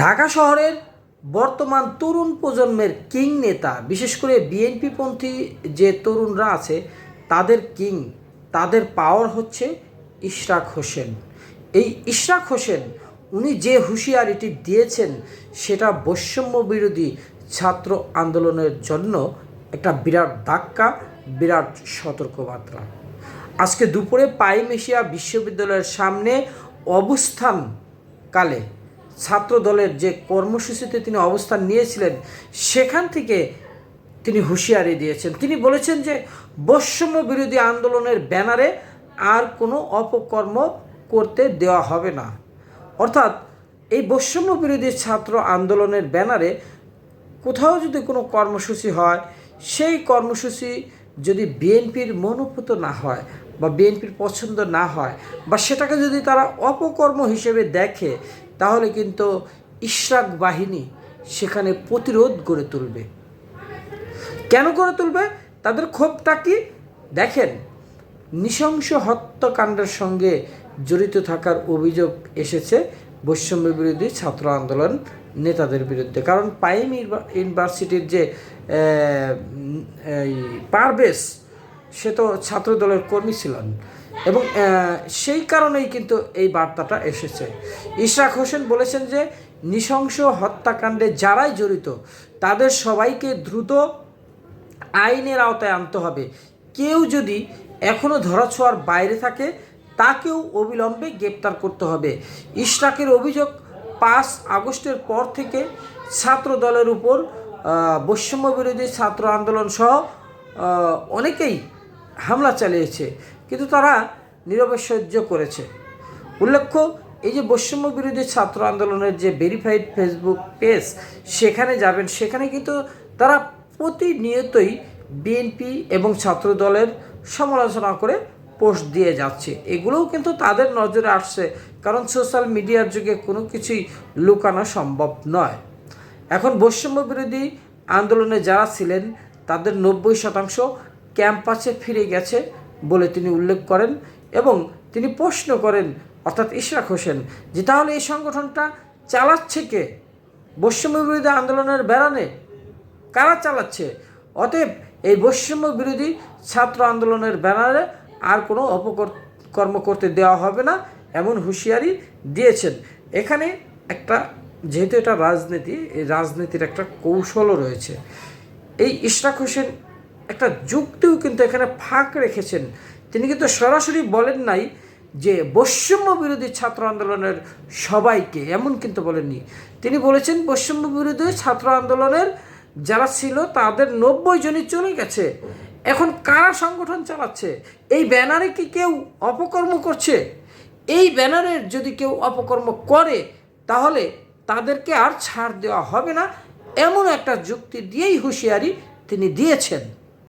ঢাকা শহরের বর্তমান তরুণ প্রজন্মের কিং নেতা, বিশেষ করে বিএনপিপন্থী যে তরুণরা আছে, তাদের কিং, তাদের পাওয়ার হচ্ছে ইশরাক হোসেন। এই ইশরাক হোসেন, উনি যে হুঁশিয়ারিটি দিয়েছেন, সেটা বৈষম্য বিরোধী ছাত্র আন্দোলনের জন্য একটা বিরাট ধাক্কা, বিরাট সতর্কবার্তা। আজকে দুপুরে পাইমেশিয়া বিশ্ববিদ্যালয়ের সামনে অবস্থানকালে ছাত্র দলের যে কর্মসূচিতে তিনি অবস্থান নিয়েছিলেন, সেখান থেকে তিনি হুঁশিয়ারি দিয়েছেন। তিনি বলেছেন যে, বৈষম্য বিরোধী আন্দোলনের ব্যানারে আর কোনো অপকর্ম করতে দেওয়া হবে না। অর্থাৎ, এই বৈষম্য বিরোধী ছাত্র আন্দোলনের ব্যানারে কোথাও যদি কোনো কর্মসূচি হয়, সেই কর্মসূচি যদি বিএনপির মনোভূত না হয় বা বিএনপির পছন্দ না হয় বা সেটাকে যদি তারা অপকর্ম হিসেবে দেখে তাহলে কিন্তু ইশরাক বাহিনী সেখানে প্রতিরোধ গড়ে তুলবে। কেন করে তুলবে? তাদের ক্ষোভটা কি? দেখেন, নৃশংস হত্যাকাণ্ডের সঙ্গে জড়িত থাকার অভিযোগ এসেছে বৈষম্য বিরোধী ছাত্র আন্দোলন নেতাদের বিরুদ্ধে। কারণ পাইম ইউনিভার- ইউনিভার্সিটির যে পারভেজ সে তো ছাত্র দলের কর্মী ছিলেন। এবং সেই কারণেই কিন্তু এই বার্তাটা এসেছে। ইশরাক হোসেন বলেছেন যে, নৃশংস হত্যাকাণ্ডে যারাই জড়িত, তাদের সবাইকে দ্রুত আইনের আওতায় আনতে হবে। কেউ যদি এখনও ধরাছোঁয়ার বাইরে থাকে, তাকেও অবিলম্বে গ্রেপ্তার করতে হবে। ইশরাকের অভিযোগ পাঁচ আগস্টের পর থেকে ছাত্র দলের উপর বৈষম্য বিরোধী ছাত্র আন্দোলন সহ অনেকেই হামলা চালিয়েছে, কিন্তু তারা নীরবে সহ্য করেছে। উল্লেখ্য, এই যে বৈষম্য বিরোধী ছাত্র আন্দোলনের যে ভেরিফাইড ফেসবুক পেজ সেখানে যাবেন। সেখানে কিন্তু তারা প্রতিনিয়তই বিএনপি এবং ছাত্র দলের সমালোচনা করে পোস্ট দিয়ে যাচ্ছে। এগুলোও কিন্তু তাদের নজরে আসছে, কারণ সোশ্যাল মিডিয়ার যুগে কোনো কিছুই লুকানো সম্ভব নয়। এখন বৈষম্য বিরোধী আন্দোলনে যারা ছিলেন, তাদের নব্বই শতাংশ ক্যাম্পাসে ফিরে গেছে বলে তিনি উল্লেখ করেন এবং তিনি প্রশ্ন করেন, অর্থাৎ ইশরাক হোসেন, যে তাহলে এই সংগঠনটা চালাচ্ছে কে? বৈষম্য বিরোধী আন্দোলনের বেড়ানে কারা চালাচ্ছে? অতএব এই বৈষম্য বিরোধী ছাত্র আন্দোলনের ব্যানারে আর কোনো অপকর্ম করতে দেওয়া হবে না, এমন হুঁশিয়ারি দিয়েছেন। এখানে একটা, যেহেতু এটা রাজনীতি, এই রাজনীতির একটা কৌশলও রয়েছে। এই ইশরাক হোসেন একটা যুক্তিও কিন্তু এখানে ফাঁক রেখেছেন। তিনি কিন্তু সরাসরি বলেন নাই যে বৈষম্য বিরোধী ছাত্র আন্দোলনের সবাইকে, এমন কিন্তু বলেননি। তিনি বলেছেন, বৈষম্য বিরোধী ছাত্র আন্দোলনের যারা ছিল, তাদের নব্বই জনই চলে গেছে। এখন কারা সংগঠন চালাচ্ছে? এই ব্যানারে কি কেউ অপকর্ম করছে? এই ব্যানারের যদি কেউ অপকর্ম করে, তাহলে তাদেরকে আর ছাড় দেওয়া হবে না, এমন একটা যুক্তি দিয়েই হুঁশিয়ারি তিনি দিয়েছেন।